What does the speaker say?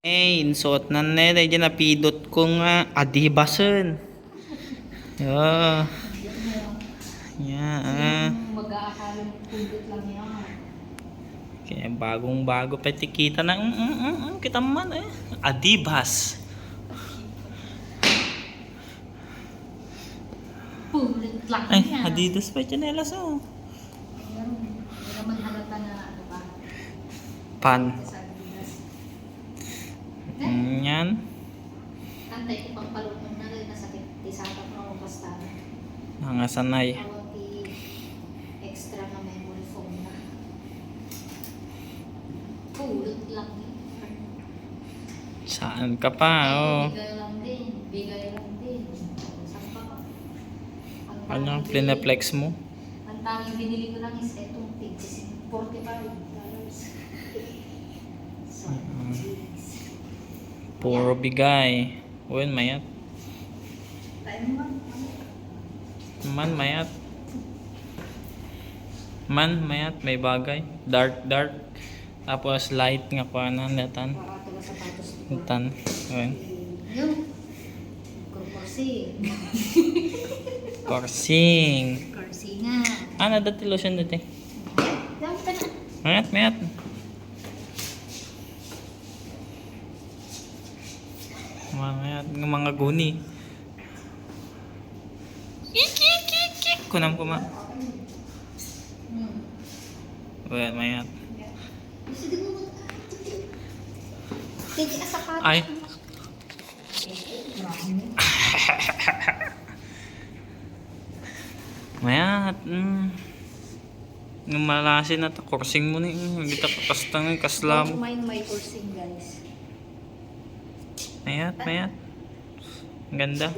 Eh, insuot na nila. Diyan napidot ko nga. Adibasan. Yeah. Yeah. ah. Mag-aakalang lang yan. Kaya bagong bago pati kita na. Mm, mm, mm, mm, kita man eh. Adibas. Pundot lang Ay, yan. Adidas pa yung tsinelas oh. Hindi naman halata na ano ba. Pan. Adidas. Eh, Mm, Yan. Antay ko pang palunong na rin nasakit. Tisatap na ako basta. Mga sanay. Awag extra na memory foam na. Pulot lang din. Saan ka pa oh. Bigay lang din. Bigay lang din. Saan pa Ano plinaplex mo? Ang tanging binili ko lang is etong tig 45 dollars. Puro bigay. Uy, mayat. Man, mayat. Man, mayat. May bagay. Dark, dark. Tapos light nga pa na natan. Natan. Ayun. Yung kurkursi. Korsing. Kursi nga. Ah, nadati lotion na. Mayat, mayat. Mga mayat. Ng mga guni. Kikikikik. Kunam kuma. Uy, mayat. Ay. Mayat. Mm. Ng malasin na to. Korsing mo ni. Hindi ta kakastang ng kaslam. Don't mind my kursing guys. Mayat, mayat. Ang ganda.